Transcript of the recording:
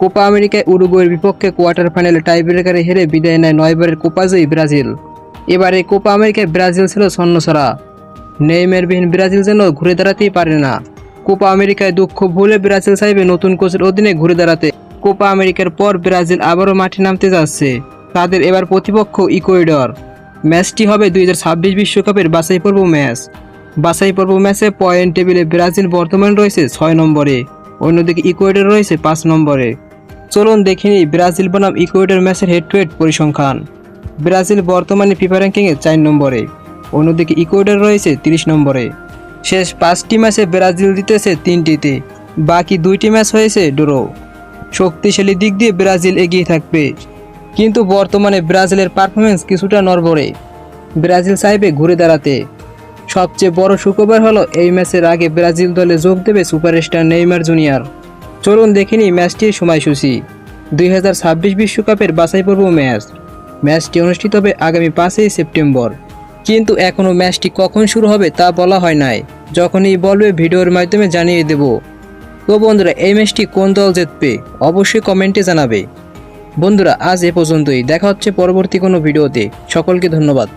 Copa আমেরিকায় উরুগুয়ের বিপক্ষে কোয়ার্টার ফাইনালে টাইব্রেকারে হেরে বিদায় নেয় নয়বারের কোপাজয়ী ব্রাজিল। এবারে কোপা আমেরিকায় ব্রাজিল ছিল ছন্নছড়া নেইমারবিহীন ব্রাজিল যেন ঘুরে দাঁড়াতেই পারে না। কোপা আমেরিকায় দুঃখ ভুলে ব্রাজিল চাইবে নতুন কোচের অধীনে ঘুরে দাঁড়াতে কোপা আমেরিকার পর ব্রাজিল আবারও মাঠে নামতে যাচ্ছে। তাদের এবার প্রতিপক্ষ ইকুয়েডর। ম্যাচটি হবে দুই বিশ্বকাপের বাছাই পর্ব ম্যাচ। বাছাই পর্ব ম্যাচে পয়েন্ট টেবিলে ব্রাজিল বর্তমান রয়েছে ছয় নম্বরে। অন্যদিকে ইকুয়েডর রয়েছে পাঁচ নম্বরে। চলুন দেখে নিই ব্রাজিল বনাম ইকুয়েডর ম্যাচের হেড টু হেড পরিসংখ্যান। ব্রাজিল বর্তমানে ফিফা র্যাঙ্কিংয়ে চার নম্বরে, অন্যদিকে ইকুয়েডর রয়েছে তিরিশ নম্বরে। শেষ পাঁচটি ম্যাচে ব্রাজিল জিতেছে তিনটিতে, বাকি দুইটি ম্যাচ হয়েছে ড্র। শক্তিশালী দিক দিয়ে ব্রাজিল এগিয়ে থাকবে। কিন্তু বর্তমানে ব্রাজিলের পারফরমেন্স কিছুটা নড়বড়ে। ব্রাজিল সাহেবে ঘুরে দাঁড়াতে। সবচেয়ে বড় সুখবর হলো, এই ম্যাচের আগে ব্রাজিল দলে যোগ দেবে সুপারস্টার নেইমার জুনিয়র। চলুন দেখিনি ম্যাচটির সময়সূচি। দুই হাজার ছাব্বিশ বিশ্বকাপের বাছাই পর্ব ম্যাচ। ম্যাচটি অনুষ্ঠিত হবে আগামী পাঁচই সেপ্টেম্বর। কিন্তু এখনও ম্যাচটি কখন শুরু হবে তা বলা হয় নাই। যখনই বলবে ভিডিওর মাধ্যমে জানিয়ে দেব। তো বন্ধুরা, এই ম্যাচটি কোন দল জিতবে, অবশ্যই কমেন্টে জানাবে। বন্ধুরা, আজ এ পর্যন্তই। দেখা হচ্ছে পরবর্তী কোনো ভিডিওতে। সকলকে ধন্যবাদ।